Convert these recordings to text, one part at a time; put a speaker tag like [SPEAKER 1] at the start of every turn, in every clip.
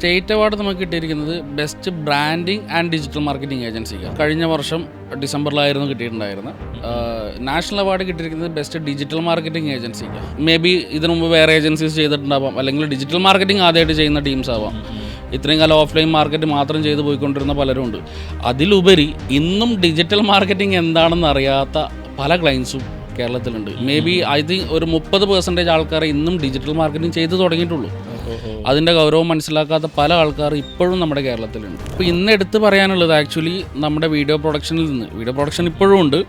[SPEAKER 1] State award നമുക്ക് കിട്ടിയിരിക്കുന്നത് best branding and digital marketing ഏജൻസിക്ക് കഴിഞ്ഞ വർഷം ഡിസംബറിലായിരുന്നു കിട്ടിയിട്ടുണ്ടായിരുന്നത്. നാഷണൽ അവാർഡ് കിട്ടിയിരിക്കുന്നത് ബെസ്റ്റ് ഡിജിറ്റൽ മാർക്കറ്റിംഗ് ഏജൻസിക്ക് മേ ബി ഇതിനു മുമ്പ് വേറെ ഏജൻസീസ് ചെയ്തിട്ടുണ്ടാവാം. അല്ലെങ്കിൽ ഡിജിറ്റൽ മാർക്കറ്റിംഗ് ആദ്യമായിട്ട് ചെയ്യുന്ന ടീംസ് ആവാം. ഇത്രയും കാലം ഓഫ്ലൈൻ മാർക്കറ്റ് മാത്രം ചെയ്തു പോയിക്കൊണ്ടിരുന്ന പലരുമുണ്ട് അതിലുപരി ഇന്നും ഡിജിറ്റൽ മാർക്കറ്റിംഗ് എന്താണെന്ന് അറിയാത്ത പല ക്ലയൻസും കേരളത്തിലുണ്ട്. മേ ബി ഐ തിങ്ക് ഒരു മുപ്പത് പെർസെന്റേജ് ആൾക്കാർ ഇന്നും ഡിജിറ്റൽ മാർക്കറ്റിംഗ് ചെയ്തു തുടങ്ങിയിട്ടുള്ളൂ. അതിന്റെ ഗൗരവം മനസ്സിലാക്കാത്ത പല ആൾക്കാർ ഇപ്പോഴും നമ്മുടെ കേരളത്തിലുണ്ട്. അപ്പോൾ ഇന്ന് എടുത്ത് പറയാനുള്ളത് ആക്ച്വലി നമ്മുടെ വീഡിയോ പ്രൊഡക്ഷനിൽ നിന്ന്. വീഡിയോ പ്രൊഡക്ഷൻ ഇപ്പോഴും ഉണ്ട്.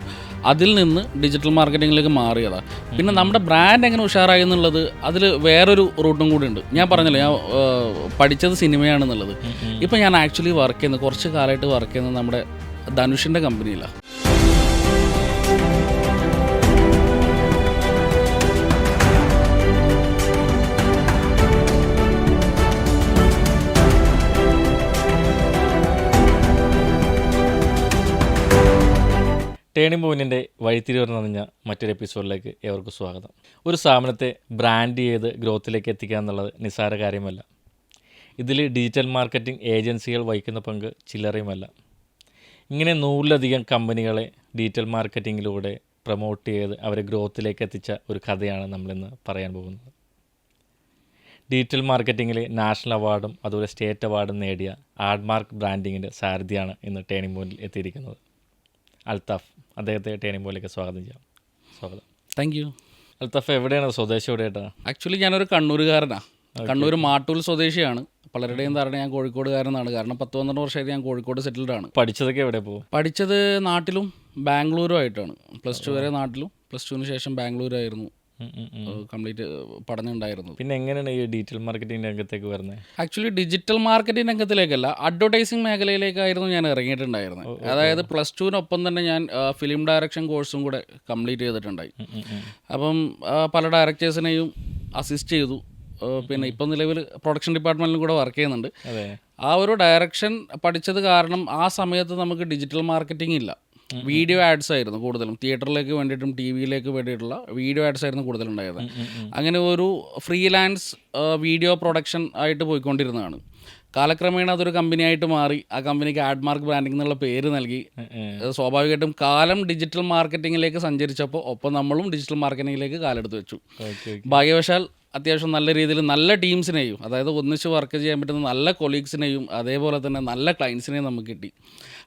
[SPEAKER 1] അതിൽ നിന്ന് ഡിജിറ്റൽ മാർക്കറ്റിങ്ങിലേക്ക് മാറിയതാണ് പിന്നെ നമ്മുടെ ബ്രാൻഡ് എങ്ങനെ ഉഷാറായി എന്നുള്ളത് അതിൽ വേറൊരു റൂട്ടും കൂടി ഉണ്ട്. ഞാൻ പറഞ്ഞല്ലോ ഞാൻ പഠിച്ചത് സിനിമയാണെന്നുള്ളത്. ഇപ്പം ഞാൻ ആക്ച്വലി വർക്ക് ചെയ്യുന്നത് കുറച്ച് കാലമായിട്ട് വർക്ക് ചെയ്യുന്നത് നമ്മുടെ ധനുഷിന്റെ കമ്പനിയിലാണ്
[SPEAKER 2] ടേണിംഗ് പോയിന്റിന്റെ വഴിത്തിരിവ് നിറഞ്ഞ മറ്റൊരു എപ്പിസോഡിലേക്ക് ഏവർക്കും സ്വാഗതം. ഒരു സ്ഥാപനത്തെ ബ്രാൻഡ് ചെയ്ത് ഗ്രോത്തിലേക്ക് എത്തിക്കുക എന്നുള്ളത് നിസ്സാര കാര്യമല്ല. ഇതിൽ ഡിജിറ്റൽ മാർക്കറ്റിംഗ് ഏജൻസികൾ വഹിക്കുന്ന പങ്ക് ചില്ലറയുമല്ല. ഇങ്ങനെ നൂറിലധികം കമ്പനികളെ ഡിജിറ്റൽ മാർക്കറ്റിങ്ങിലൂടെ പ്രൊമോട്ട് ചെയ്ത് അവരെ ഗ്രോത്തിലേക്ക് എത്തിച്ച ഒരു കഥയാണ് നമ്മളിന്ന് പറയാൻ പോകുന്നത്. ഡിജിറ്റൽ മാർക്കറ്റിങ്ങിൽ നാഷണൽ അവാർഡും അതുപോലെ സ്റ്റേറ്റ് അവാർഡും നേടിയ ആഡ്മാർക്ക് ബ്രാൻഡിങ്ങിന്റെ സാരഥിയാണ് ഇന്ന് ടേണിംഗ് പോയിന്റിൽ എത്തിയിരിക്കുന്നത്. അൽത്താഫ് അദ്ദേഹത്തെ ടേണിംഗ് പോയിലേക്ക് സ്വാഗതം ചെയ്യാം. സ്വാഗതം.
[SPEAKER 1] താങ്ക് യു
[SPEAKER 2] അൽത്തഫ എവിടെയാണ് സ്വദേശം എവിടെയായിട്ടാണ്
[SPEAKER 1] ആക്ച്വലി ഞാനൊരു കണ്ണൂരുകാരനാണ് കണ്ണൂർ മാട്ടൂൽ സ്വദേശിയാണ്. പലരുടെയും ധാരണ ഞാൻ കോഴിക്കോടുകാരനാണ്. കാരണം പത്ത് പന്ത്രണ്ട് വർഷമായിട്ട് ഞാൻ കോഴിക്കോട് സെറ്റിൽഡ് ആണ്.
[SPEAKER 2] പഠിച്ചതൊക്കെ എവിടെ പോകും
[SPEAKER 1] പഠിച്ചത് നാട്ടിലും ബാംഗ്ലൂരും ആയിട്ടാണ് പ്ലസ് ടു വരെ നാട്ടിലും. പ്ലസ് ടുവിന് ശേഷം ബാംഗ്ലൂരായിരുന്നു. കംപ്ലീറ്റ് പഠനം ഉണ്ടായിരുന്നു
[SPEAKER 2] പിന്നെ എങ്ങനെയാണ് ഈ ഡിജിറ്റൽ മാർക്കറ്റിംഗ് രംഗത്തേക്ക് വരുന്നത്?
[SPEAKER 1] ആക്ച്വലി ഡിജിറ്റൽ മാർക്കറ്റിംഗ് രംഗത്തിലേക്കല്ല അഡ്വർടൈസിങ് മേഖലയിലേക്കായിരുന്നു ഞാൻ ഇറങ്ങിയിട്ടുണ്ടായിരുന്നത്. അതായത് പ്ലസ് ടുവിനൊപ്പം തന്നെ ഞാൻ ഫിലിം ഡയറക്ഷൻ കോഴ്സും കൂടെ കംപ്ലീറ്റ് ചെയ്തിട്ടുണ്ടായി. അപ്പം പല ഡയറക്ടേഴ്സിനെയും അസിസ്റ്റ് ചെയ്തു. പിന്നെ ഇപ്പം നിലവിൽ പ്രൊഡക്ഷൻ ഡിപ്പാർട്ട്മെന്റിലും കൂടെ വർക്ക് ചെയ്യുന്നുണ്ട്. ആ ഒരു ഡയറക്ഷൻ പഠിച്ചത് കാരണം ആ സമയത്ത് നമുക്ക് ഡിജിറ്റൽ മാർക്കറ്റിംഗ് ഇല്ല. വീഡിയോ ആഡ്സ് ആയിരുന്നു കൂടുതലും. തിയേറ്ററിലേക്ക് വേണ്ടിയിട്ടും ടി വിയിലേക്ക് വേണ്ടിയിട്ടുള്ള വീഡിയോ ആഡ്സ് ആയിരുന്നു കൂടുതലുണ്ടായത്. അങ്ങനെ ഒരു ഫ്രീലാൻസ് വീഡിയോ പ്രൊഡക്ഷൻ ആയിട്ട് പോയിക്കൊണ്ടിരുന്നതാണ്. കാലക്രമേണ അതൊരു കമ്പനിയായിട്ട് മാറി ആ കമ്പനിക്ക് ആഡ് മാർക്ക് ബ്രാൻഡിംഗ് എന്നുള്ള പേര് നൽകി. സ്വാഭാവികമായിട്ടും കാലം ഡിജിറ്റൽ മാർക്കറ്റിംഗിലേക്ക് സഞ്ചരിച്ചപ്പോൾ ഒപ്പം നമ്മളും ഡിജിറ്റൽ മാർക്കറ്റിംഗിലേക്ക് കാലെടുത്ത് വെച്ചു. ഭാഗ്യവശാൽ അത്യാവശ്യം നല്ല രീതിയിൽ നല്ല ടീംസിനെയും അതായത് ഒന്നിച്ച് വർക്ക് ചെയ്യാൻ പറ്റുന്ന നല്ല കൊളീഗ്സിനെയും അതേപോലെ തന്നെ നല്ല ക്ലയൻസിനെയും നമുക്ക് കിട്ടി.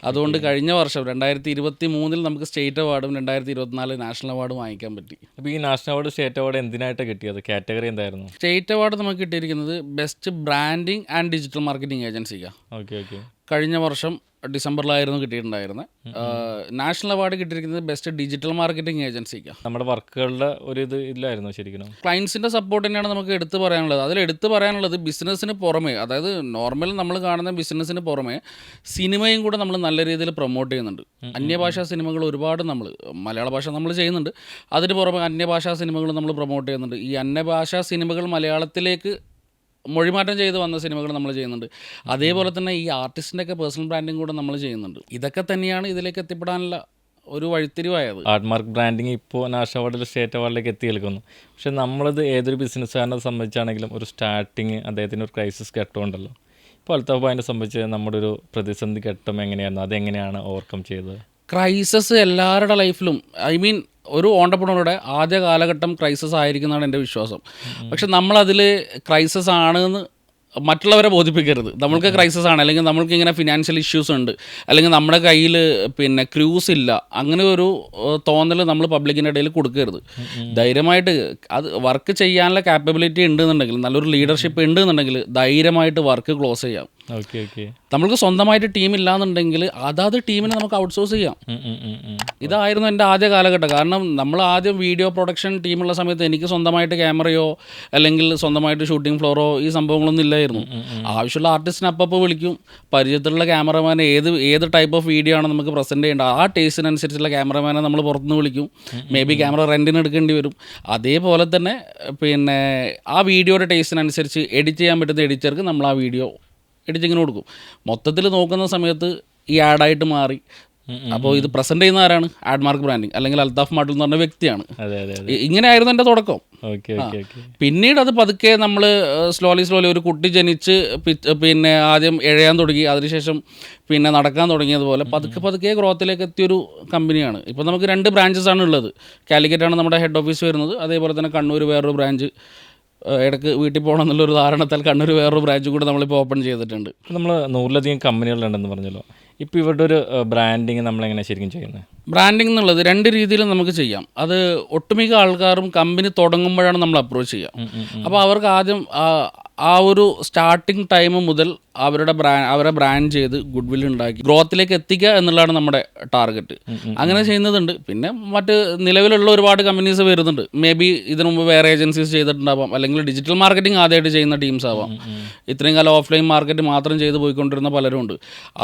[SPEAKER 1] അതുകൊണ്ട് കഴിഞ്ഞ വർഷം രണ്ടായിരത്തി ഇരുപത്തി മൂന്നിൽ നമുക്ക് സ്റ്റേറ്റ് അവാർഡും രണ്ടായിരത്തി ഇരുപത്തിനാല് നാഷണൽ അവാർഡും വാങ്ങിക്കാൻ പറ്റി.
[SPEAKER 2] അപ്പോൾ ഈ നാഷണൽ അവാർഡ് സ്റ്റേറ്റ് അവാർഡ് എന്തിനായിട്ട് കിട്ടിയത്? കാറ്റഗറി എന്തായിരുന്നു?
[SPEAKER 1] സ്റ്റേറ്റ് അവാർഡ് നമുക്ക് കിട്ടിയിരിക്കുന്നത് best branding and digital marketing ഏജൻസിക്കാണ്
[SPEAKER 2] okay okay
[SPEAKER 1] കഴിഞ്ഞ വർഷം ഡിസംബറിലായിരുന്നു കിട്ടിയിട്ടുണ്ടായിരുന്നത് നാഷണൽ അവാർഡ് കിട്ടിയിരിക്കുന്നത് ബെസ്റ്റ് ഡിജിറ്റൽ മാർക്കറ്റിംഗ് ഏജൻസിക്കാണ്
[SPEAKER 2] നമ്മുടെ വർക്കുകളുടെ ഒരു ഇത് ഇല്ലായിരുന്നു ശരിക്കും.
[SPEAKER 1] ക്ലയൻസിന്റെ സപ്പോർട്ട് തന്നെയാണ് നമുക്ക് എടുത്തു പറയാനുള്ളത്. അതിൽ എടുത്തു പറയാനുള്ളത് ബിസിനസ്സിന് പുറമേ അതായത് നോർമൽ നമ്മൾ കാണുന്ന ബിസിനസ്സിന് പുറമേ സിനിമയും കൂടെ നമ്മൾ നല്ല രീതിയിൽ പ്രൊമോട്ട് ചെയ്യുന്നുണ്ട്. അന്യഭാഷാ സിനിമകൾ ഒരുപാട് നമ്മൾ മലയാള ഭാഷ നമ്മൾ ചെയ്യുന്നുണ്ട്. അതിന് പുറമെ അന്യഭാഷാ സിനിമകൾ നമ്മൾ പ്രൊമോട്ട് ചെയ്യുന്നുണ്ട്. ഈ അന്യഭാഷാ സിനിമകൾ മലയാളത്തിലേക്ക് മൊഴിമാറ്റം ചെയ്ത് വന്ന സിനിമകൾ നമ്മൾ ചെയ്യുന്നുണ്ട്. അതേപോലെ തന്നെ ഈ ആർട്ടിസ്റ്റിന്റെ ഒക്കെ പേഴ്സണൽ ബ്രാൻഡിങ് കൂടെ നമ്മൾ ചെയ്യുന്നുണ്ട്. ഇതൊക്കെ തന്നെയാണ് ഇതിലേക്ക് എത്തിപ്പെടാനുള്ള ഒരു വഴിത്തിരിവായത്.
[SPEAKER 2] ആർട്ട് മാർക്ക് ബ്രാൻഡിങ് ഇപ്പോൾ നാഷണൽ അവാർഡിൽ സ്റ്റേറ്റ് അവാർഡിലേക്ക് എത്തി കേൾക്കുന്നു പക്ഷേ നമ്മളത് ഏതൊരു ബിസിനസ്സുകാരനെ സംബന്ധിച്ചാണെങ്കിലും ഒരു സ്റ്റാർട്ടിങ് അദ്ദേഹത്തിന്റെ ഒരു ക്രൈസിസ് ഘട്ടമുണ്ടല്ലോ. ഇപ്പോൾ അടുത്ത ഭായിനെ സംബന്ധിച്ച് നമ്മുടെ ഒരു പ്രതിസന്ധി ഘട്ടം എങ്ങനെയായിരുന്നു? അതെങ്ങനെയാണ് ഓവർകം ചെയ്തത്?
[SPEAKER 1] ക്രൈസസ് എല്ലാവരുടെ ലൈഫിലും ഐ മീൻ ഒരു ഓണ്ടർപ്രണറുടെ ആദ്യ കാലഘട്ടം ക്രൈസിസ് ആയിരിക്കുന്നതാണ് എന്റെ വിശ്വാസം. പക്ഷെ നമ്മളതിൽ ക്രൈസിസ് ആണെന്ന് മറ്റുള്ളവരെ ബോധിപ്പിക്കരുത്. നമ്മൾക്ക് ക്രൈസിസ് ആണ്. അല്ലെങ്കിൽ നമ്മൾക്ക് ഇങ്ങനെ ഫിനാൻഷ്യൽ ഇഷ്യൂസ് ഉണ്ട്. അല്ലെങ്കിൽ നമ്മുടെ കയ്യിൽ പിന്നെ ക്രൂസ് ഇല്ല. അങ്ങനെ ഒരു തോന്നൽ നമ്മൾ പബ്ലിക്കിന്റെ ഇടയിൽ കൊടുക്കരുത്. ധൈര്യമായിട്ട് അത് വർക്ക് ചെയ്യാനുള്ള കാപ്പബിലിറ്റി ഉണ്ടെന്നുണ്ടെങ്കിൽ നല്ലൊരു ലീഡർഷിപ്പ് ഉണ്ടെന്നുണ്ടെങ്കിൽ ധൈര്യമായിട്ട് വർക്ക് ക്ലോസ് ചെയ്യാം.
[SPEAKER 2] Okay okay.
[SPEAKER 1] നമ്മൾക്ക് സ്വന്തമായിട്ട് ടീം ഇല്ലാന്നുണ്ടെങ്കിൽ അതാത് ടീമിനെ നമുക്ക് ഔട്ട്സോഴ്സ് ചെയ്യാം. ഇതായിരുന്നു എന്റെ ആദ്യ കാലഘട്ടം. കാരണം നമ്മൾ ആദ്യം വീഡിയോ പ്രൊഡക്ഷൻ ടീമുള്ള സമയത്ത് എനിക്ക് സ്വന്തമായിട്ട് ക്യാമറയോ അല്ലെങ്കിൽ സ്വന്തമായിട്ട് ഷൂട്ടിംഗ് ഫ്ലോറോ ഈ സംഭവങ്ങളൊന്നും ഇല്ലായിരുന്നു. ആവശ്യമുള്ള ആർട്ടിസ്റ്റിനെ അപ്പപ്പോൾ വിളിക്കും. പരിചയത്തിലുള്ള ക്യാമറമാനെ ഏത് ഏത് ടൈപ്പ് ഓഫ് വീഡിയോ ആണ് നമുക്ക് പ്രസന്റ് ചെയ്യേണ്ടത്? ആ ടേസ്റ്റിനനുസരിച്ചുള്ള ക്യാമറമാനെ നമ്മൾ പുറത്തുനിന്ന് വിളിക്കും. മേ ബി ക്യാമറ റെന്റിന് എടുക്കേണ്ടി വരും. അതേപോലെ തന്നെ പിന്നെ ആ വീഡിയോയുടെ ടേസ്റ്റിനനുസരിച്ച് എഡിറ്റ് ചെയ്യാൻ പറ്റുന്ന എഡിറ്റർക്ക് നമ്മൾ ആ വീഡിയോ എഡിറ്റിങ്ങിന് കൊടുക്കും. മൊത്തത്തിൽ നോക്കുന്ന സമയത്ത് ഈ ആഡായിട്ട് മാറി. അപ്പോൾ ഇത് പ്രസന്റ് ചെയ്യുന്ന ആരാണ്? Ad mark branding. അല്ലെങ്കിൽ അൽതാഫ് മാട്ടിൽ എന്ന് പറഞ്ഞ വ്യക്തിയാണ്. ഇങ്ങനെയായിരുന്നു എന്റെ തുടക്കം. പിന്നീട് അത് പതുക്കെ നമ്മൾ സ്ലോലി സ്ലോലി ഒരു കുട്ടി ജനിച്ച് പിന്നെ ആദ്യം എഴയാൻ തുടങ്ങി. അതിനുശേഷം പിന്നെ നടക്കാൻ തുടങ്ങിയതുപോലെ പതുക്കെ പതുക്കെ ഗ്രോത്തിലേക്ക് എത്തിയൊരു കമ്പനിയാണ്. ഇപ്പോൾ നമുക്ക് രണ്ട് ബ്രാഞ്ചസ് ആണ് ഉള്ളത്. കാലിക്കറ്റാണ് നമ്മുടെ ഹെഡ് ഓഫീസ് വരുന്നത്. അതേപോലെ തന്നെ കണ്ണൂർ വേറൊരു ബ്രാഞ്ച് ഇടയ്ക്ക് വീട്ടിൽ പോകണം എന്നുള്ളൊരു ധാരണത്താൽ കണ്ണൂർ വേറൊരു ബ്രാഞ്ച് കൂടെ നമ്മളിപ്പോൾ ഓപ്പൺ ചെയ്തിട്ടുണ്ട്.
[SPEAKER 2] നമ്മൾ നൂറിലധികം കമ്പനികളുണ്ടെന്ന് പറഞ്ഞല്ലോ. ഇപ്പോൾ ഇവരുടെ ഒരു ബ്രാൻഡിങ് നമ്മളെങ്ങനെ ശരിക്കും ചെയ്യുന്നത്?
[SPEAKER 1] ബ്രാൻഡിംഗ് എന്നുള്ളത് രണ്ട് രീതിയിലും നമുക്ക് ചെയ്യാം. അത് ഒട്ടുമിക്ക ആൾക്കാരും കമ്പനി തുടങ്ങുമ്പോഴാണ് നമ്മൾ അപ്രോച്ച് ചെയ്യുക. അപ്പോൾ അവർക്ക് ആദ്യം ആ- ആ ഒരു സ്റ്റാർട്ടിങ് ടൈം മുതൽ അവരുടെ ബ്രാൻഡ് അവരെ ബ്രാൻഡ് ചെയ്ത് ഗുഡ് വിൽ ഉണ്ടാക്കി ഗ്രോത്തിലേക്ക് എത്തിക്കുക എന്നുള്ളതാണ് നമ്മുടെ ടാർഗറ്റ് അങ്ങനെ ചെയ്യുന്നതുണ്ട്. പിന്നെ മറ്റ് നിലവിലുള്ള ഒരുപാട് കമ്പനീസ് വരുന്നുണ്ട്. മേ ബി ഇതിനു മുമ്പ് വേറെ ഏജൻസീസ് ചെയ്തിട്ടുണ്ടാവാം. അല്ലെങ്കിൽ ഡിജിറ്റൽ മാർക്കറ്റിംഗ് ആദ്യമായിട്ട് ചെയ്യുന്ന ടീംസ് ആവാം. ഇത്രയും കാലം ഓഫ്ലൈൻ മാർക്കറ്റ് മാത്രം ചെയ്ത് പോയിക്കൊണ്ടിരുന്ന പലരും ഉണ്ട്.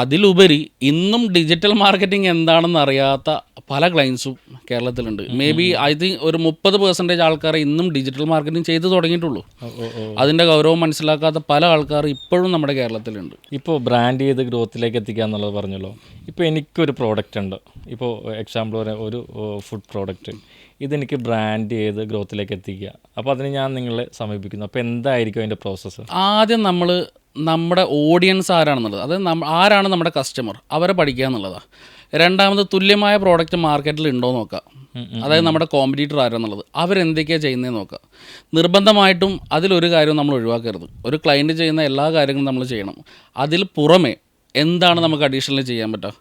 [SPEAKER 1] അതിലുപരി ഇന്നും ഡിജിറ്റൽ മാർക്കറ്റിംഗ് എന്താണെന്ന് അറിയാത്ത പല ക്ലയൻസും കേരളത്തിലുണ്ട്. മേ ബി ഐ തിങ്ക് ഒരു മുപ്പത് പെർസെന്റേജ് ആൾക്കാരെ ഇന്നും ഡിജിറ്റൽ മാർക്കറ്റിംഗ് ചെയ്ത് തുടങ്ങിയിട്ടുള്ളൂ. അതിന്റെ ഗൗരവം മനസ്സിലാക്കാത്ത പല ആൾക്കാർ ഇപ്പോഴും നമ്മുടെ കേരളത്തിലുണ്ട്.
[SPEAKER 2] ഇപ്പോൾ ബ്രാൻഡ് ചെയ്ത് ഗ്രോത്തിലേക്ക് എത്തിക്കുക എന്നുള്ളത് പറഞ്ഞല്ലോ. ഇപ്പോൾ എനിക്കൊരു പ്രോഡക്റ്റ് ഉണ്ട്. ഇപ്പോൾ എക്സാമ്പിൾ പറയാം ഒരു ഫുഡ് പ്രോഡക്റ്റ് ഇതെനിക്ക് ബ്രാൻഡ് ചെയ്ത് ഗ്രോത്തിലേക്ക് എത്തിക്കുക അപ്പോൾ അതിന് ഞാൻ നിങ്ങളെ സമീപിക്കുന്നു. അപ്പോൾ എന്തായിരിക്കും അതിന്റെ പ്രോസസ്സ്
[SPEAKER 1] ആദ്യം നമ്മൾ നമ്മുടെ ഓഡിയൻസ് ആരാണെന്നുള്ളത് അതായത് നമ്മ ആരാണ് നമ്മുടെ കസ്റ്റമർ അവരെ പഠിക്കുക എന്നുള്ളതാണ് രണ്ടാമത് തുല്യമായ പ്രോഡക്റ്റ് മാർക്കറ്റിൽ ഉണ്ടോ നോക്കുക അതായത് നമ്മുടെ കോമ്പറ്റീറ്റർ ആരാന്നുള്ളത്. അവരെന്തൊക്കെയാണ് ചെയ്യുന്നത് നോക്കുക. നിർബന്ധമായിട്ടും അതിലൊരു കാര്യവും നമ്മൾ ഒഴിവാക്കരുത്. ഒരു ക്ലയന്റ് ചെയ്യുന്ന എല്ലാ കാര്യങ്ങളും നമ്മൾ ചെയ്യണം. അതിൽ പുറമെ എന്താണ് നമുക്ക് അഡീഷണൽ ചെയ്യാൻ പറ്റുക?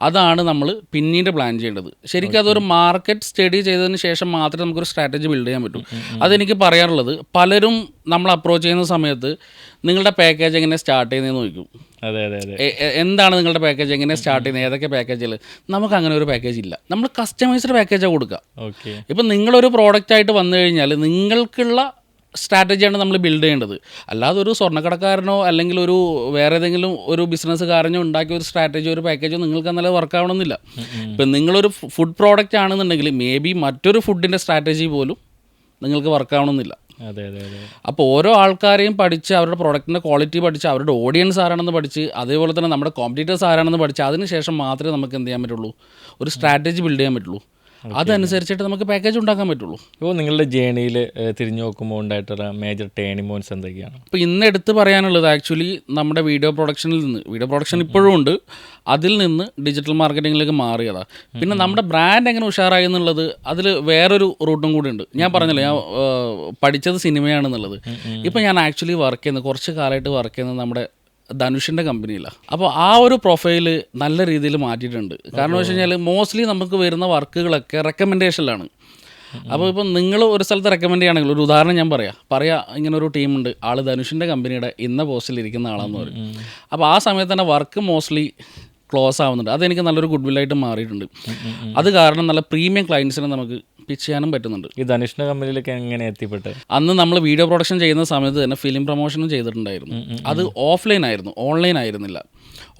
[SPEAKER 1] അതാണ് നമ്മൾ പിന്നീട് പ്ലാൻ ചെയ്യേണ്ടത്. ശരിക്കും അതൊരു മാർക്കറ്റ് സ്റ്റഡി ചെയ്തതിന് ശേഷം മാത്രമേ നമുക്കൊരു സ്ട്രാറ്റജി ബിൽഡ് ചെയ്യാൻ പറ്റൂ. അതെനിക്ക് പറയാനുള്ളത് പലരും നമ്മൾ അപ്രോച്ച് ചെയ്യുന്ന സമയത്ത് നിങ്ങളുടെ പാക്കേജ് എങ്ങനെ സ്റ്റാർട്ട് ചെയ്യുന്നതെന്ന് ചോദിക്കും.
[SPEAKER 2] അതെ അതെ അതെ.
[SPEAKER 1] എന്താണ് നിങ്ങളുടെ പാക്കേജ് എങ്ങനെ സ്റ്റാർട്ട് ചെയ്യുന്നത്? ഏതൊക്കെ പാക്കേജിൽ നമുക്ക് അങ്ങനെ ഒരു പാക്കേജ് ഇല്ല. നമ്മൾ കസ്റ്റമൈസ്ഡ് പാക്കേജാണ് കൊടുക്കുക
[SPEAKER 2] ഓക്കെ
[SPEAKER 1] ഇപ്പം നിങ്ങളൊരു പ്രോഡക്റ്റ് ആയിട്ട് വന്നു കഴിഞ്ഞാൽ നിങ്ങൾക്കുള്ള സ്ട്രാറ്റജിയാണ് നമ്മൾ ബിൽഡ് ചെയ്യേണ്ടത്. അല്ലാതെ ഒരു സ്വർണക്കടക്കാരനോ അല്ലെങ്കിൽ ഒരു വേറെ ഏതെങ്കിലും ഒരു ബിസിനസ്സുകാരനോ ഉണ്ടാക്കിയ ഒരു സ്ട്രാറ്റജി ഒരു പാക്കേജോ നിങ്ങൾക്ക് നല്ല വർക്ക് ആവണമെന്നില്ല. ഇപ്പം നിങ്ങളൊരു ഫുഡ് പ്രോഡക്റ്റ് ആണെന്നുണ്ടെങ്കിൽ മേ ബി മറ്റൊരു ഫുഡിന്റെ സ്ട്രാറ്റജി പോലും നിങ്ങൾക്ക് വർക്ക് ആവണമെന്നില്ല. അപ്പോൾ ഓരോ ആൾക്കാരെയും പഠിച്ച് അവരുടെ പ്രൊഡക്റ്റിന്റെ ക്വാളിറ്റി പഠിച്ച് അവരുടെ ഓഡിയൻസ് ആരാണെന്ന് പഠിച്ച് അതേപോലെ തന്നെ നമ്മുടെ കോമ്പറ്റീറ്റേഴ്സ് ആരാണെന്ന് പഠിച്ച് അതിനുശേഷം മാത്രമേ നമുക്ക് എന്ത് ചെയ്യാൻ പറ്റുള്ളൂ? ഒരു സ്ട്രാറ്റജി ബിൽഡ് ചെയ്യാൻ പറ്റുള്ളൂ. അതനുസരിച്ചിട്ട് നമുക്ക് പാക്കേജ് ഉണ്ടാക്കാൻ പറ്റുള്ളൂ.
[SPEAKER 2] ഇപ്പോൾ നിങ്ങളുടെ ജേണിയിൽ തിരിഞ്ഞു നോക്കുമ്പോൾ ഉണ്ടായിട്ടുള്ള മേജർ ടേണിംഗ് പോയിന്റ്സ് എന്തൊക്കെയാണ്?
[SPEAKER 1] ഇപ്പോൾ ഇന്ന് എടുത്ത് പറയാനുള്ളത് ആക്ച്വലി നമ്മുടെ വീഡിയോ പ്രൊഡക്ഷനിൽ നിന്ന്. വീഡിയോ പ്രൊഡക്ഷൻ ഇപ്പോഴും ഉണ്ട്. അതിൽ നിന്ന് ഡിജിറ്റൽ മാർക്കറ്റിങ്ങിലേക്ക് മാറിയതാണ് പിന്നെ നമ്മുടെ ബ്രാൻഡ് എങ്ങനെ ഉഷാറായി എന്നുള്ളത് അതിൽ വേറൊരു റൂട്ടും കൂടി ഉണ്ട്. ഞാൻ പറഞ്ഞല്ലോ ഞാൻ പഠിച്ചത് സിനിമയാണെന്നുള്ളത്. ഇപ്പം ഞാൻ ആക്ച്വലി വർക്ക് ചെയ്യുന്നത് കുറച്ച് കാലമായിട്ട് വർക്ക് ചെയ്യുന്നത് നമ്മുടെ ധനുഷിന്റെ കമ്പനിയിലാണ് അപ്പോൾ ആ ഒരു പ്രൊഫൈൽ നല്ല രീതിയിൽ മാറ്റിയിട്ടുണ്ട്. കാരണം വെച്ച് കഴിഞ്ഞാൽ മോസ്റ്റ്ലി നമുക്ക് വരുന്ന വർക്കുകളൊക്കെ റെക്കമെൻഡേഷനിലാണ് അപ്പോൾ ഇപ്പം നിങ്ങൾ ഒരു സ്ഥലത്ത് റെക്കമെൻഡ് ചെയ്യുകയാണെങ്കിൽ ഒരു ഉദാഹരണം ഞാൻ പറയാം. പറയാം ഇങ്ങനെ ഒരു ടീമുണ്ട് ആൾ ധനുഷിന്റെ കമ്പനിയുടെ ഇന്ന പോസ്റ്റിൽ ഇരിക്കുന്ന ആളാന്ന് പറയും. അപ്പോൾ ആ സമയത്ത് തന്നെ വർക്ക് മോസ്റ്റ്ലി ക്ലോസ് ആവുന്നുണ്ട്. അതെനിക്ക് നല്ലൊരു ഗുഡ് വില്ലായിട്ട് മാറിയിട്ടുണ്ട്. അത് കാരണം നല്ല പ്രീമിയം ക്ലയൻസിനെ നമുക്ക് പിച്ച് ചെയ്യാനും പറ്റുന്നുണ്ട്.
[SPEAKER 2] ഈ ധനുഷിന്റെ കമ്പനിയിലേക്ക് എങ്ങനെ എത്തിപ്പെട്ട്?
[SPEAKER 1] അന്ന് നമ്മൾ വീഡിയോ പ്രൊഡക്ഷൻ ചെയ്യുന്ന സമയത്ത് തന്നെ ഫിലിം പ്രൊമോഷനും ചെയ്തിട്ടുണ്ടായിരുന്നു. അത് ഓഫ്ലൈൻ ആയിരുന്നു. ഓൺലൈൻ ആയിരുന്നില്ല.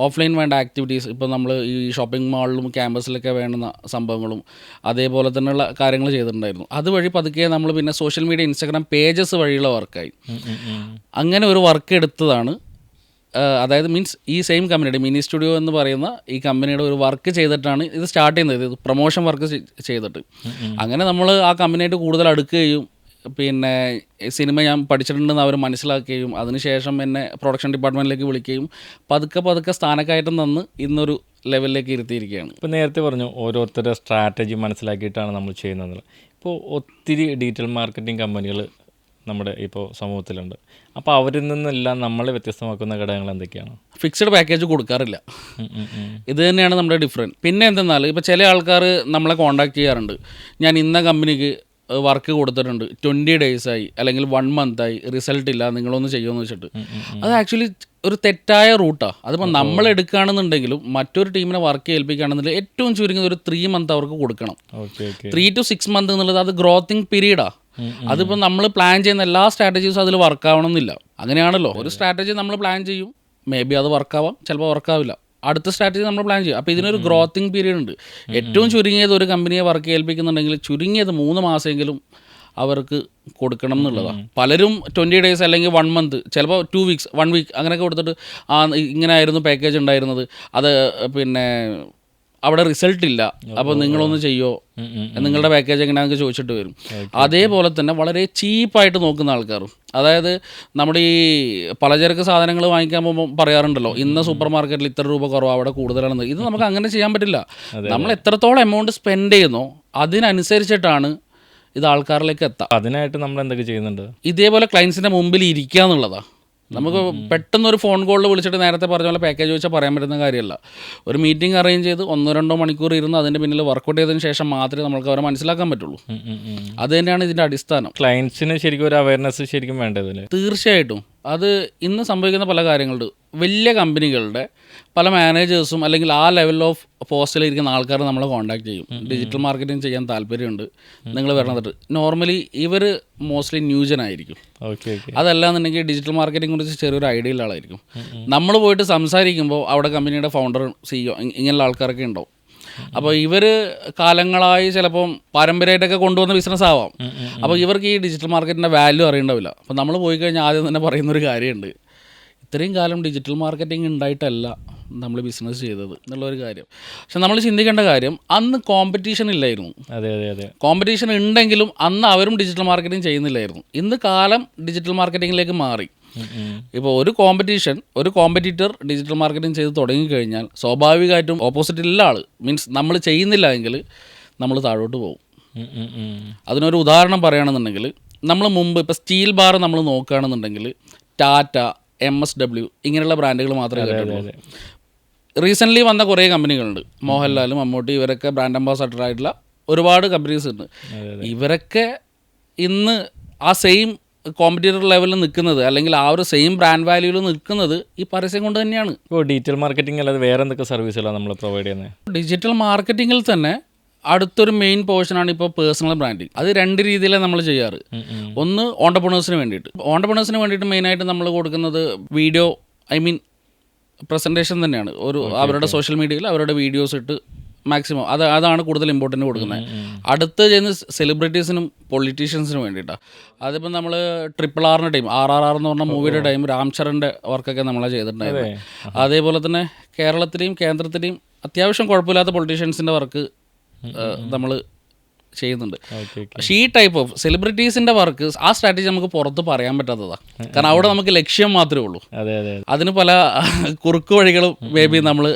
[SPEAKER 1] ഓഫ്ലൈൻ വേണ്ട ആക്ടിവിറ്റീസ് ഇപ്പോൾ നമ്മൾ ഈ ഷോപ്പിംഗ് മാളിലും ക്യാമ്പസിലൊക്കെ വേണ്ടുന്ന സംഭവങ്ങളും അതേപോലെ തന്നെയുള്ള കാര്യങ്ങൾ ചെയ്തിട്ടുണ്ടായിരുന്നു. അതുവഴി പതുക്കെ നമ്മൾ പിന്നെ സോഷ്യൽ മീഡിയ ഇൻസ്റ്റാഗ്രാം പേജസ് വഴിയുള്ള വർക്കായി അങ്ങനെ ഒരു വർക്ക് എടുത്തതാണ്. അതായത് മീൻസ് ഈ സെയിം കമ്പനിയുടെ മിനി സ്റ്റുഡിയോ എന്ന് പറയുന്ന ഈ കമ്പനിയുടെ ഒരു വർക്ക് ചെയ്തിട്ടാണ് ഇത് സ്റ്റാർട്ട് ചെയ്യുന്നത്. ഇത് പ്രൊമോഷൻ വർക്ക് ചെയ്തിട്ട്. അങ്ങനെ നമ്മൾ ആ കമ്പനിയായിട്ട് കൂടുതൽ അടുക്കുകയും പിന്നെ സിനിമ ഞാൻ പഠിച്ചിട്ടുണ്ടെന്ന് അവർ മനസ്സിലാക്കുകയും അതിനുശേഷം എന്നെ പ്രൊഡക്ഷൻ ഡിപ്പാർട്ട്മെന്റിലേക്ക് വിളിക്കുകയും പതുക്കെ പതുക്കെ സ്ഥാനക്കയറ്റം തന്ന് ഇന്നൊരു ലെവലിലേക്ക് ഇരുത്തിയിരിക്കുകയാണ്.
[SPEAKER 2] ഇപ്പോൾ നേരത്തെ പറഞ്ഞു ഓരോരുത്തരുടെ സ്ട്രാറ്റജി മനസ്സിലാക്കിയിട്ടാണ് നമ്മൾ ചെയ്യുന്നത്. ഇപ്പോൾ ഒത്തിരി ഡിജിറ്റൽ മാർക്കറ്റിംഗ് കമ്പനികൾ നമ്മുടെ ഇപ്പോൾ സമൂഹത്തിലുണ്ട്. അപ്പോൾ അവരിൽ നിന്നെല്ലാം നമ്മൾ വ്യത്യസ്തമാക്കുന്ന ഘടകങ്ങൾ എന്തൊക്കെയാണ്?
[SPEAKER 1] ഫിക്സഡ് പാക്കേജ് കൊടുക്കാറില്ല. ഇത് തന്നെയാണ് നമ്മുടെ ഡിഫറന്റ് പിന്നെ എന്തെന്നാൽ ഇപ്പോൾ ചില ആൾക്കാർ നമ്മളെ കോൺടാക്ട് ചെയ്യാറുണ്ട്. ഞാൻ ഇന്ന കമ്പനിക്ക് വർക്ക് കൊടുത്തിട്ടുണ്ട്. ട്വന്റി ആയി അല്ലെങ്കിൽ വൺ ആയി റിസൾട്ട് ഇല്ല നിങ്ങളൊന്ന് ചെയ്യുമെന്ന് വെച്ചിട്ട്. അത് ആക്ച്വലി ഒരു തെറ്റായ റൂട്ടാണ് അതിപ്പോൾ നമ്മൾ എടുക്കുകയാണെന്നുണ്ടെങ്കിലും മറ്റൊരു ടീമിനെ വർക്ക് ഏൽപ്പിക്കുകയാണെന്നുണ്ടെങ്കിൽ ഏറ്റവും ചുരുങ്ങിയത് ഒരു ത്രീ മന്ത് അവർക്ക് കൊടുക്കണം. ത്രീ ടു സിക്സ് മന്ത് എന്നുള്ളത് അത് ഗ്രോത്തിങ് പീരീഡാ അതിപ്പോൾ നമ്മൾ പ്ലാൻ ചെയ്യുന്ന എല്ലാ സ്ട്രാറ്റജീസും അതിൽ വർക്ക് ആവണമെന്നില്ല. അങ്ങനെയാണല്ലോ. ഒരു സ്ട്രാറ്റജി നമ്മൾ പ്ലാൻ ചെയ്യും. മേ ബി അത് വർക്കാവാം ചിലപ്പോൾ വർക്കാവില്ല അടുത്ത സ്ട്രാറ്റജി നമ്മൾ പ്ലാൻ ചെയ്യും. അപ്പോൾ ഇതിനൊരു ഗ്രോത്തിങ് പീരീഡ് ഉണ്ട്. ഏറ്റവും ചുരുങ്ങിയത് ഒരു കമ്പനിയെ വർക്ക് ഏൽപ്പിക്കുന്നുണ്ടെങ്കിൽ ചുരുങ്ങിയത് മൂന്ന് മാസമെങ്കിലും അവർക്ക് കൊടുക്കണം എന്നുള്ളതാണ് പലരും ട്വന്റി ഡേയ്സ് അല്ലെങ്കിൽ വൺ മന്ത് ചിലപ്പോൾ ടു വീക്സ് വൺ വീക്ക് അങ്ങനെയൊക്കെ കൊടുത്തിട്ട് ആ ഇങ്ങനെ ആയിരുന്നു പാക്കേജ് ഉണ്ടായിരുന്നത്. അത് പിന്നെ അവിടെ റിസൾട്ട് ഇല്ല. അപ്പോൾ നിങ്ങളൊന്ന് ചെയ്യോ. നിങ്ങളുടെ പാക്കേജ് എങ്ങനെയാണെന്ന് ചോദിച്ചിട്ട് വരും. അതേപോലെ തന്നെ വളരെ ചീപ്പായിട്ട് നോക്കുന്ന ആൾക്കാരും. അതായത് നമ്മുടെ ഈ പലചരക്ക് സാധനങ്ങൾ വാങ്ങിക്കാൻ പോകുമ്പോൾ പറയാറുണ്ടല്ലോ ഇന്ന് സൂപ്പർ മാർക്കറ്റിൽ ഇത്ര രൂപ കുറവ് അവിടെ കൂടുതലാണെന്ന്. ഇത് നമുക്ക് അങ്ങനെ ചെയ്യാൻ പറ്റില്ല. നമ്മൾ എത്രത്തോളം എമൗണ്ട് സ്പെൻഡ് ചെയ്യുന്നോ അതിനനുസരിച്ചിട്ടാണ് ഇത് ആൾക്കാരിലേക്ക് എത്താം.
[SPEAKER 2] അതിനായിട്ട് നമ്മൾ എന്തൊക്കെ ചെയ്യുന്നുണ്ട്?
[SPEAKER 1] ഇതേപോലെ ക്ലയൻസിന്റെ മുമ്പിൽ ഇരിക്കുക എന്നുള്ളതാണ് നമുക്ക് പെട്ടെന്ന് ഒരു ഫോൺ കോളിൽ വിളിച്ചിട്ട് നേരത്തെ പറഞ്ഞ പോലെ പാക്കേജ് ചോദിച്ചാൽ പറയാൻ പറ്റുന്ന കാര്യമല്ല. ഒരു മീറ്റിംഗ് അറേഞ്ച് ചെയ്ത് ഒന്നോ രണ്ടോ മണിക്കൂർ ഇരുന്ന് അതിന്റെ പിന്നിൽ വർക്കൗട്ട് ചെയ്തതിന് ശേഷം മാത്രമേ നമുക്ക് അവരെ മനസ്സിലാക്കാൻ പറ്റുള്ളൂ. അത് തന്നെയാണ് ഇതിന്റെ അടിസ്ഥാനം.
[SPEAKER 2] ക്ലയൻസിന് ശരിക്കും ഒരു അവയർനെസ് ശരിക്കും വേണ്ടത്
[SPEAKER 1] തീർച്ചയായിട്ടും. അത് ഇന്ന് സംഭവിക്കുന്ന പല കാര്യങ്ങളുണ്ട്. വലിയ കമ്പനികളുടെ പല മാനേജേഴ്സും അല്ലെങ്കിൽ ആ ലെവൽ ഓഫ് പോസ്റ്റിൽ ഇരിക്കുന്ന ആൾക്കാർ നമ്മളെ കോൺടാക്ട് ചെയ്യും. ഡിജിറ്റൽ മാർക്കറ്റിംഗ് ചെയ്യാൻ താല്പര്യമുണ്ട്. നിങ്ങൾ വരണതിട്ട് നോർമലി ഇവർ മോസ്റ്റ്ലി ന്യൂജൻ ആയിരിക്കും അതല്ലാന്നുണ്ടെങ്കിൽ ഡിജിറ്റൽ മാർക്കറ്റിംഗ് കുറിച്ച് ചെറിയൊരു ഐഡിയ ഉള്ള ആളായിരിക്കും നമ്മൾ പോയിട്ട് സംസാരിക്കുമ്പോൾ അവിടെ കമ്പനിയുടെ ഫൗണ്ടർ സിഇഒ ഇങ്ങനെയുള്ള ആൾക്കാരൊക്കെ ഉണ്ടാവും. അപ്പോൾ ഇവർ കാലങ്ങളായി ചിലപ്പം പാരമ്പര്യമായിട്ടൊക്കെ കൊണ്ടുവന്ന ബിസിനസ് ആവാം. അപ്പോൾ ഇവർക്ക് ഈ ഡിജിറ്റൽ മാർക്കറ്റിന്റെ വാല്യൂ അറിയണ്ടാവില്ല. അപ്പോൾ നമ്മൾ പോയി കഴിഞ്ഞാൽ ആദ്യം തന്നെ പറയുന്നൊരു കാര്യമുണ്ട് ഇത്രയും കാലം ഡിജിറ്റൽ മാർക്കറ്റിംഗ് ഉണ്ടായിട്ടല്ല നമ്മൾ ബിസിനസ് ചെയ്തത് എന്നുള്ളൊരു കാര്യം. പക്ഷെ നമ്മൾ ചിന്തിക്കേണ്ട കാര്യം അന്ന് കോമ്പറ്റീഷൻ ഇല്ലായിരുന്നു.
[SPEAKER 2] അതെ അതെ അതെ.
[SPEAKER 1] കോമ്പറ്റീഷൻ ഉണ്ടെങ്കിലും അന്ന് അവരും ഡിജിറ്റൽ മാർക്കറ്റിംഗ് ചെയ്യുന്നില്ലായിരുന്നു. ഇന്ന് കാലം ഡിജിറ്റൽ മാർക്കറ്റിംഗിലേക്ക് മാറി. ഇപ്പോൾ ഒരു കോമ്പറ്റീഷൻ ഒരു കോമ്പറ്റീറ്റർ ഡിജിറ്റൽ മാർക്കറ്റിംഗ് ചെയ്ത് തുടങ്ങിക്കഴിഞ്ഞാൽ സ്വാഭാവികമായിട്ടും ഓപ്പോസിറ്റിലുള്ള ആൾ മീൻസ് നമ്മൾ ചെയ്യുന്നില്ല എങ്കിൽ നമ്മൾ താഴോട്ട് പോകും. അതിനൊരു ഉദാഹരണം പറയുകയാണെന്നുണ്ടെങ്കിൽ നമ്മൾ മുമ്പ് ഇപ്പോൾ സ്റ്റീൽ ബാർ നമ്മൾ നോക്കുകയാണെന്നുണ്ടെങ്കിൽ ടാറ്റ എം എസ് ഡബ്ല്യു ഇങ്ങനെയുള്ള ബ്രാൻഡുകൾ മാത്രമേ
[SPEAKER 2] കേട്ടിട്ടുള്ളൂ.
[SPEAKER 1] റീസെന്റ്ലി വന്ന കുറേ കമ്പനികളുണ്ട്. മോഹൻലാലും മമ്മൂട്ടി ഇവരൊക്കെ ബ്രാൻഡ് അംബാസഡർ ആയിട്ടുള്ള ഒരുപാട് കമ്പനീസ് ഉണ്ട്. ഇവരൊക്കെ ഇന്ന് ആ സെയിം കോമ്പറ്റീറ്റർ ലെവലിൽ നിൽക്കുന്നത് അല്ലെങ്കിൽ ആ ഒരു സെയിം ബ്രാൻഡ് വാല്യൂവിൽ നിൽക്കുന്നത് ഈ പരസ്യം കൊണ്ട് തന്നെയാണ്.
[SPEAKER 2] ഇപ്പോൾ ഡിജിറ്റൽ മാർക്കറ്റിംഗ് അല്ലാതെ വേറെ എന്തൊക്കെ സർവീസുകളാണ് നമ്മൾ പ്രൊവൈഡ് ചെയ്യുന്നത്?
[SPEAKER 1] ഡിജിറ്റൽ മാർക്കറ്റിങ്ങിൽ തന്നെ അടുത്തൊരു മെയിൻ പോർഷനാണ് ഇപ്പോൾ പേഴ്സണൽ ബ്രാൻഡിങ് അത് രണ്ട് രീതിയിലാണ് നമ്മൾ ചെയ്യാറ്. ഒന്ന് ഓണ്ടർപ്രണേഴ്സിന് വേണ്ടിയിട്ട്. ഓണ്ടർപ്രണേഴ്സിന് വേണ്ടിയിട്ട് മെയിനായിട്ട് നമ്മൾ കൊടുക്കുന്നത് വീഡിയോ ഐ മീൻ പ്രസന്റേഷൻ തന്നെയാണ്. ഒരു അവരുടെ സോഷ്യൽ മീഡിയയിൽ അവരുടെ വീഡിയോസ് ഇട്ട് മാക്സിമം. അത് അതാണ് കൂടുതൽ ഇമ്പോർട്ടന്റ് കൊടുക്കുന്നത്. അടുത്ത് ചെയ്യുന്ന സെലിബ്രിറ്റീസിനും പൊളിറ്റീഷ്യൻസിനും വേണ്ടിയിട്ടാണ് അതിപ്പോൾ നമ്മൾ ട്രിപ്പിൾ ആറിന്റെ ടൈം ആർ ആർ ആർ എന്ന് പറഞ്ഞ മൂവിയുടെ ടൈം രാംചരന്റെ വർക്കൊക്കെ നമ്മൾ ചെയ്തിട്ടുണ്ടായിരുന്നു. അതേപോലെ തന്നെ കേരളത്തിലെയും കേന്ദ്രത്തിലെയും അത്യാവശ്യം കുഴപ്പമില്ലാത്ത പൊളിറ്റീഷ്യൻസിന്റെ വർക്ക് നമ്മൾ ചെയ്യുന്നുണ്ട്. പക്ഷേ ഈ ടൈപ്പ് ഓഫ് സെലിബ്രിറ്റീസിന്റെ വർക്ക് ആ സ്ട്രാറ്റജി നമുക്ക് പുറത്ത് പറയാൻ പറ്റാത്തതാണ് കാരണം അവിടെ നമുക്ക് ലക്ഷ്യം മാത്രമേ ഉള്ളൂ.
[SPEAKER 2] അതെ അതെ
[SPEAKER 1] അതിന് പല കുറുക്ക് വഴികളും മേ ബി നമ്മൾ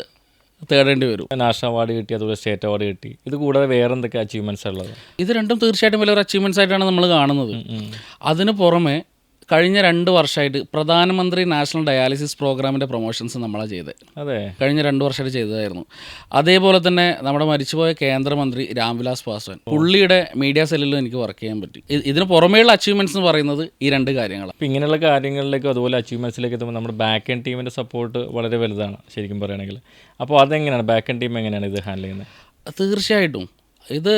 [SPEAKER 1] തേടേണ്ടി വരും.
[SPEAKER 2] നാഷണൽ അവാർഡ് കിട്ടി അതുപോലെ സ്റ്റേറ്റ് അവാർഡ് കിട്ടി. ഇത് കൂടാതെ വേറെ എന്തൊക്കെ അച്ചീവ്മെന്റ്സ് ഉള്ളത്?
[SPEAKER 1] ഇത് രണ്ടും തീർച്ചയായിട്ടും വലിയൊരു അച്ചീവ്മെന്റ്സ് ആയിട്ടാണ് നമ്മൾ കാണുന്നത്. അതിന് പുറമെ കഴിഞ്ഞ രണ്ട് വർഷമായിട്ട് പ്രധാനമന്ത്രി നാഷണൽ ഡയാലിസിസ് പ്രോഗ്രാമിന്റെ പ്രൊമോഷൻസ് നമ്മളാണ് ചെയ്തത്
[SPEAKER 2] അതെ.
[SPEAKER 1] കഴിഞ്ഞ രണ്ട് വർഷമായിട്ട് ചെയ്തതായിരുന്നു. അതേപോലെ തന്നെ നമ്മുടെ മരിച്ചുപോയ കേന്ദ്രമന്ത്രി രാംവിലാസ് പാസ്വാൻ. പുള്ളിയുടെ മീഡിയ സെല്ലിലും എനിക്ക് വർക്ക് ചെയ്യാൻ പറ്റി. ഇതിന് പുറമേയുള്ള അച്ചീവ്മെന്റ്സ് എന്ന് പറയുന്നത് ഈ രണ്ട് കാര്യങ്ങളാണ്.
[SPEAKER 2] അപ്പോൾ ഇങ്ങനെയുള്ള കാര്യങ്ങളിലേക്കും അതുപോലെ അച്ചീവ്മെന്റ്സിലേക്ക് എത്തുമ്പോൾ നമ്മുടെ ബാക്ക് എൻഡ് ടീമിന്റെ സപ്പോർട്ട് വളരെ വലുതാണ് ശരിക്കും പറയുകയാണെങ്കിൽ. അപ്പോൾ അതെങ്ങനെയാണ്? ബാക്ക് എൻഡ് ടീം എങ്ങനെയാണ് ഇത് ഹാൻഡിൽ ചെയ്യുന്നത്?
[SPEAKER 1] തീർച്ചയായിട്ടും. ഇത്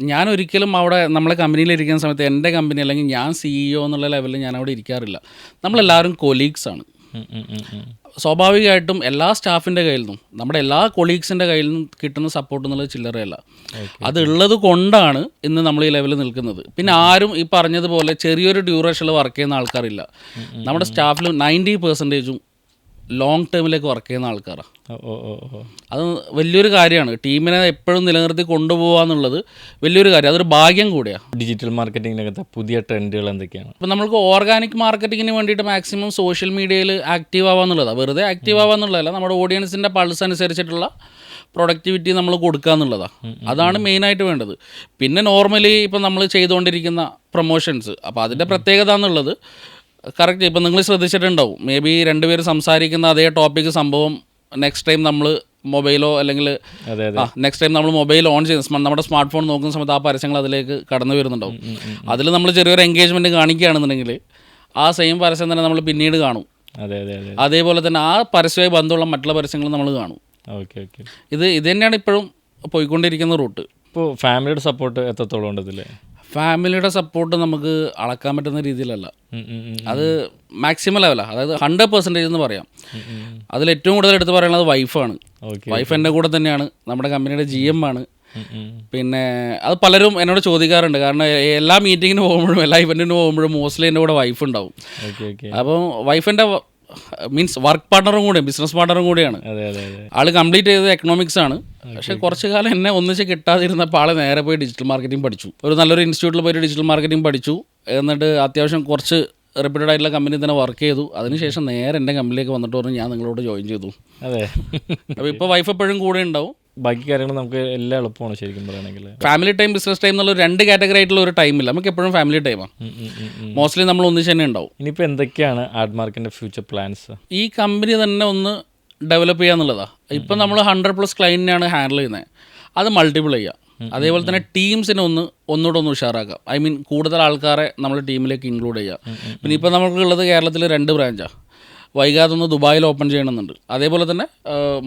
[SPEAKER 1] ഞാൻ ഒരിക്കലും അവിടെ നമ്മളെ കമ്പനിയിൽ ഇരിക്കുന്ന സമയത്ത് എന്റെ കമ്പനി അല്ലെങ്കിൽ ഞാൻ സിഇഒ എന്നുള്ള ലെവലിൽ ഞാൻ അവിടെ ഇരിക്കാറില്ല. നമ്മളെല്ലാവരും കൊലീഗ്സ് ആണ്.
[SPEAKER 2] ഉം, ഉം, ഉം, ഉം.
[SPEAKER 1] സ്വാഭാവികമായിട്ടും എല്ലാ സ്റ്റാഫിന്റെ കയ്യിൽ നിന്നും നമ്മുടെ എല്ലാ കൊളീഗ്സിന്റെ കയ്യിൽ നിന്നും കിട്ടുന്ന സപ്പോർട്ട് എന്നുള്ളത് ചില്ലറയല്ല. അത് ഉള്ളത് കൊണ്ടാണ് ഇന്ന് നമ്മൾ ഈ ലെവലിൽ നിൽക്കുന്നത്. പിന്നെ ആരും ഈ പറഞ്ഞതുപോലെ ചെറിയൊരു ഡ്യൂറേഷനിൽ വർക്ക് ചെയ്യുന്ന ആൾക്കാരില്ല. നമ്മുടെ സ്റ്റാഫിൽ നയന്റി പെർസെന്റേജും ലോങ് ടേമിലേക്ക് വർക്ക് ചെയ്യുന്ന ആൾക്കാരാണ് അത് വലിയൊരു കാര്യമാണ്. ടീമിനെ എപ്പോഴും നിലനിർത്തി കൊണ്ടുപോകുക എന്നുള്ളത് വലിയൊരു കാര്യം. അതൊരു ഭാഗ്യം കൂടിയാണ്
[SPEAKER 2] ഡിജിറ്റൽ മാർക്കറ്റിങ്ങിനകത്ത് പുതിയ ട്രെൻഡുകൾ എന്തൊക്കെയാണ്?
[SPEAKER 1] ഇപ്പം നമ്മൾക്ക് ഓർഗാനിക് മാർക്കറ്റിങ്ങിന് വേണ്ടിയിട്ട് മാക്സിമം സോഷ്യൽ മീഡിയയിൽ ആക്റ്റീവ് ആവുക എന്നുള്ളതാണ് വെറുതെ ആക്റ്റീവ് ആവുക എന്നുള്ളതല്ല നമ്മുടെ ഓഡിയൻസിന്റെ പൾസ് അനുസരിച്ചിട്ടുള്ള പ്രൊഡക്ടിവിറ്റി നമ്മൾ കൊടുക്കുക എന്നുള്ളതാണ് അതാണ് മെയിനായിട്ട് വേണ്ടത്. പിന്നെ നോർമലി ഇപ്പം നമ്മൾ ചെയ്തുകൊണ്ടിരിക്കുന്ന പ്രൊമോഷൻസ് അപ്പോൾ അതിന്റെ പ്രത്യേകത എന്നുള്ളത് കറക്റ്റ്. ഇപ്പം നിങ്ങൾ ശ്രദ്ധിച്ചിട്ടുണ്ടാവും. മേ ബി രണ്ടുപേരും സംസാരിക്കുന്ന അതേ ടോപ്പിക് സംഭവം നെക്സ്റ്റ് ടൈം നമ്മൾ മൊബൈലോ അല്ലെങ്കിൽ നെക്സ്റ്റ് ടൈം നമ്മൾ മൊബൈൽ ഓൺ ചെയ്യുന്ന നമ്മുടെ സ്മാർട്ട് ഫോൺ നോക്കുന്ന സമയത്ത് ആ പരസ്യങ്ങൾ അതിലേക്ക് കടന്നു വരുന്നുണ്ടാവും. അതിൽ നമ്മൾ ചെറിയൊരു എൻഗേജ്മെന്റ് കാണിക്കുകയാണെന്നുണ്ടെങ്കിൽ ആ സെയിം പരസ്യം തന്നെ നമ്മൾ പിന്നീട് കാണും.
[SPEAKER 2] അതെ അതെ അതെ.
[SPEAKER 1] അതേപോലെ തന്നെ ആ പരസ്യമായി ബന്ധമുള്ള മറ്റുള്ള പരസ്യങ്ങൾ നമ്മൾ കാണും.
[SPEAKER 2] Okay okay.
[SPEAKER 1] ഇത് ഇത് തന്നെയാണ് ഇപ്പോഴും പോയിക്കൊണ്ടിരിക്കുന്ന റൂട്ട്.
[SPEAKER 2] ഇപ്പോൾ ഫാമിലിയുടെ സപ്പോർട്ട് എത്രത്തോളം ഉണ്ട് ഇതിൽ
[SPEAKER 1] ഫാമിലിയുടെ സപ്പോർട്ട് നമുക്ക് അളക്കാൻ പറ്റുന്ന രീതിയിലല്ല. അത് മാക്സിമം ലെവലാണ് അതായത് ഹൺഡ്രഡ് പെർസെന്റേജ് എന്ന് പറയാം. അതിൽ ഏറ്റവും കൂടുതൽ എടുത്ത് പറയുന്നത് വൈഫാണ് വൈഫ് എന്റെ കൂടെ തന്നെയാണ്. നമ്മുടെ കമ്പനിയുടെ ജി എം ആണ്. പിന്നെ അത് പലരും എന്നോട് ചോദിക്കാറുണ്ട്. കാരണം എല്ലാ മീറ്റിങ്ങിന് പോകുമ്പോഴും എല്ലാ ഇവന്റിന് പോകുമ്പോഴും മോസ്റ്റ്ലി എന്റെ കൂടെ വൈഫ് ഉണ്ടാവും. അപ്പം വൈഫിന്റെ മീൻസ് വർക്ക് പാർട്ണറും കൂടെ ബിസിനസ് പാർട്ണറും കൂടിയാണ്. ആൾ കംപ്ലീറ്റ് ചെയ്തത് എക്കണോമിക്സ് ആണ്. പക്ഷേ കുറച്ച് കാലം എന്നെ ഒന്നിച്ച് കിട്ടാതിരുന്നപ്പോൾ ആൾ നേരെ പോയി ഡിജിറ്റൽ മാർക്കറ്റിംഗ് പഠിച്ചു. ഒരു നല്ലൊരു ഇൻസ്റ്റിറ്റ്യൂട്ടിൽ പോയി ഡിജിറ്റൽ മാർക്കറ്റിംഗ് പഠിച്ചു. എന്നിട്ട് അത്യാവശ്യം കുറച്ച് റെപ്യൂട്ടഡ് ആയിട്ടുള്ള കമ്പനി തന്നെ വർക്ക് ചെയ്തു. അതിനുശേഷം നേരെ എന്റെ കമ്പനിയിലേക്ക് വന്നിട്ട് പറഞ്ഞു ഞാൻ നിങ്ങളോട് ജോയിൻ ചെയ്തു.
[SPEAKER 2] അതെ.
[SPEAKER 1] അപ്പോൾ ഇപ്പോൾ വൈഫ് എപ്പോഴും കൂടെ ഉണ്ടാവും.
[SPEAKER 2] ബാക്കി കാര്യങ്ങൾ നമുക്ക് എല്ലാം എളുപ്പമാണ് ശരിക്കും പറയുകയാണെങ്കിൽ.
[SPEAKER 1] ഫാമിലി ടൈം ബിസിനസ് ടൈം എന്നുള്ള രണ്ട് കാറ്റഗറി ആയിട്ടുള്ള ഒരു ടൈമില്ല നമുക്ക് എപ്പോഴും ഫാമിലി ടൈമാണ്. മോസ്റ്റ്ലി നമ്മൾ ഒന്നിച്ച് തന്നെ ഉണ്ടാവും.
[SPEAKER 2] ഇനിയിപ്പോൾ എന്തൊക്കെയാണ് ആഡ് മാർക്കിന്റെ ഫ്യൂച്ചർ പ്ലാൻസ്
[SPEAKER 1] ഈ കമ്പനി തന്നെ ഒന്ന് ഡെവലപ്പ് ചെയ്യുക എന്നുള്ളതാണ് ഇപ്പം നമ്മൾ ഹൺഡ്രഡ് പ്ലസ് ക്ലൈന്റിനാണ് ഹാൻഡിൽ ചെയ്യുന്നത് അത് മൾട്ടിപ്പിൾ ചെയ്യുക. അതേപോലെ തന്നെ ടീംസിനെ ഒന്ന് ഒന്നുകൂടെ ഒന്ന് ഉഷാറാക്കാം ഐ മീൻ കൂടുതൽ ആൾക്കാരെ നമ്മൾ ടീമിലേക്ക് ഇൻക്ലൂഡ് ചെയ്യുക. പിന്നെ ഇപ്പം നമുക്കുള്ളത് കേരളത്തിൽ രണ്ട് ബ്രാഞ്ചാണ് വൈകാതെ ഒന്ന് ദുബായിൽ ഓപ്പൺ ചെയ്യണമെന്നുണ്ട്. അതേപോലെ തന്നെ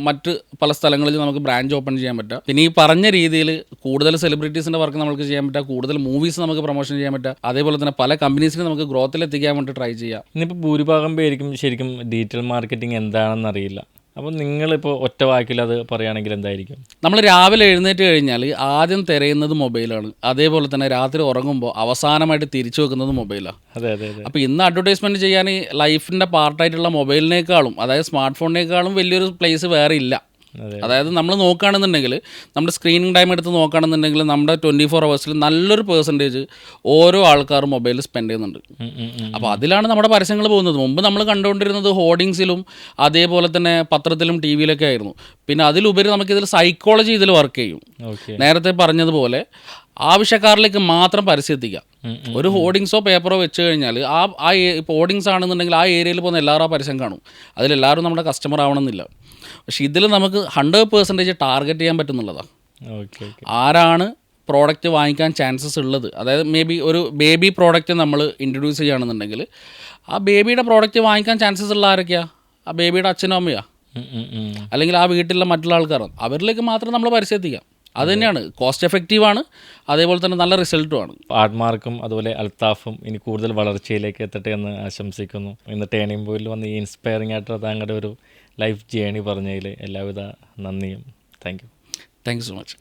[SPEAKER 1] മറ്റ് പല സ്ഥലങ്ങളിൽ നമുക്ക് ബ്രാഞ്ച് ഓപ്പൺ ചെയ്യാൻ പറ്റുക. പിന്നെ ഈ പറഞ്ഞ രീതിയിൽ കൂടുതൽ സെലിബ്രിറ്റീസിന്റെ വർക്ക് നമുക്ക് ചെയ്യാൻ പറ്റുക കൂടുതൽ മൂവീസ് നമുക്ക് പ്രൊമോഷൻ ചെയ്യാൻ പറ്റുക അതേപോലെ തന്നെ പല കമ്പനീസിന് നമുക്ക് ഗ്രോത്തിൽ എത്തിക്കാൻ വേണ്ടി ട്രൈ ചെയ്യാം.
[SPEAKER 2] ഇന്നിപ്പോൾ ഭൂരിഭാഗം പേർക്കും ശരിക്കും ഡിജിറ്റൽ മാർക്കറ്റിംഗ് എന്താണെന്ന് അറിയില്ല. അപ്പോൾ നിങ്ങളിപ്പോൾ ഒറ്റ വാക്കിൽ അത് പറയുകയാണെങ്കിൽ എന്തായിരിക്കും?
[SPEAKER 1] നമ്മൾ രാവിലെ എഴുന്നേറ്റ് കഴിഞ്ഞാൽ ആദ്യം തിരയുന്നത് മൊബൈലാണ് അതേപോലെ തന്നെ രാത്രി ഉറങ്ങുമ്പോൾ അവസാനമായിട്ട് തിരിച്ചു വെക്കുന്നത് മൊബൈലാണ്
[SPEAKER 2] അതെ അതെ അതെ.
[SPEAKER 1] അപ്പോൾ ഇന്ന് അഡ്വർടൈസ്മെന്റ് ചെയ്യാൻ ലൈഫിന്റെ പാർട്ടായിട്ടുള്ള മൊബൈലിനേക്കാളും അതായത് സ്മാർട്ട് ഫോണിനേക്കാളും വലിയൊരു പ്ലേസ് വേറെ ഇല്ല. അതായത് നമ്മൾ നോക്കുകയാണെന്നുണ്ടെങ്കിൽ നമ്മുടെ സ്ക്രീനിങ് ടൈം എടുത്ത് നോക്കുകയാണെന്നുണ്ടെങ്കിൽ നമ്മുടെ ട്വന്റി ഫോർ അവേഴ്സിൽ നല്ലൊരു പേഴ്സന്റേജ് ഓരോ ആൾക്കാരും മൊബൈൽ സ്പെൻഡ് ചെയ്യുന്നുണ്ട്. അപ്പോൾ അതിലാണ് നമ്മുടെ പരസ്യങ്ങൾ പോകുന്നത്. മുമ്പ് നമ്മൾ കണ്ടുകൊണ്ടിരുന്നത് ഹോർഡിങ്സിലും അതേപോലെ തന്നെ പത്രത്തിലും ടി വിയിലൊക്കെ ആയിരുന്നു. പിന്നെ അതിലുപരി നമുക്കിതിൽ സൈക്കോളജി ഇതിൽ വർക്ക് ചെയ്യും. നേരത്തെ പറഞ്ഞതുപോലെ ആവശ്യക്കാരിലേക്ക് മാത്രം പരസ്യം എത്തിക്കാം ഒരു ഹോർഡിങ്സോ പേപ്പറോ വെച്ച് കഴിഞ്ഞാൽ ആ ആ ഇപ്പോൾ ഹോർഡിങ്സ് ആണെന്നുണ്ടെങ്കിൽ ആ ഏരിയയിൽ പോകുന്ന എല്ലാവരും ആ പരസ്യം കാണും. അതിലെല്ലാവരും നമ്മുടെ കസ്റ്റമർ ആവണമെന്നില്ല. പക്ഷേ ഇതിൽ നമുക്ക് ഹൺഡ്രഡ് പേഴ്സന്റേജ് ടാർഗറ്റ് ചെയ്യാൻ പറ്റുന്നുള്ളതാണ് ആരാണ് പ്രോഡക്റ്റ് വാങ്ങിക്കാൻ ചാൻസസ് ഉള്ളത്? അതായത് മേ ബി ഒരു ബേബി പ്രോഡക്റ്റ് നമ്മൾ ഇൻട്രൊഡ്യൂസ് ചെയ്യുകയാണെന്നുണ്ടെങ്കിൽ ആ ബേബിയുടെ പ്രോഡക്റ്റ് വാങ്ങിക്കാൻ ചാൻസസ് ഉള്ള ആരൊക്കെയാണ് ആ ബേബിയുടെ അച്ഛനും അമ്മയാണ്. അല്ലെങ്കിൽ ആ വീട്ടിലെ മറ്റുള്ള ആൾക്കാരാണ് അവരിലേക്ക് മാത്രം നമ്മൾ പരിശോധിക്കാം. അത് തന്നെയാണ്. കോസ്റ്റ് എഫക്റ്റീവ് ആണ്. അതേപോലെ തന്നെ നല്ല റിസൾട്ടുമാണ്
[SPEAKER 2] ആഡ്മാർക്കും അതുപോലെ അൽത്താഫും ഇനി കൂടുതൽ വളർച്ചയിലേക്ക് എത്തട്ടെ എന്ന് ആശംസിക്കുന്നു. ഇന്ന് ടേണിംഗ് പോയിൽ വന്ന് ഈ ഇൻസ്പയറിംഗ് ആയിട്ടുള്ള താങ്കളുടെ ഒരു ലൈഫ് ജേണി പറഞ്ഞതിൽ എല്ലാവിധ നന്ദിയും. Thank you.
[SPEAKER 1] Thank you so much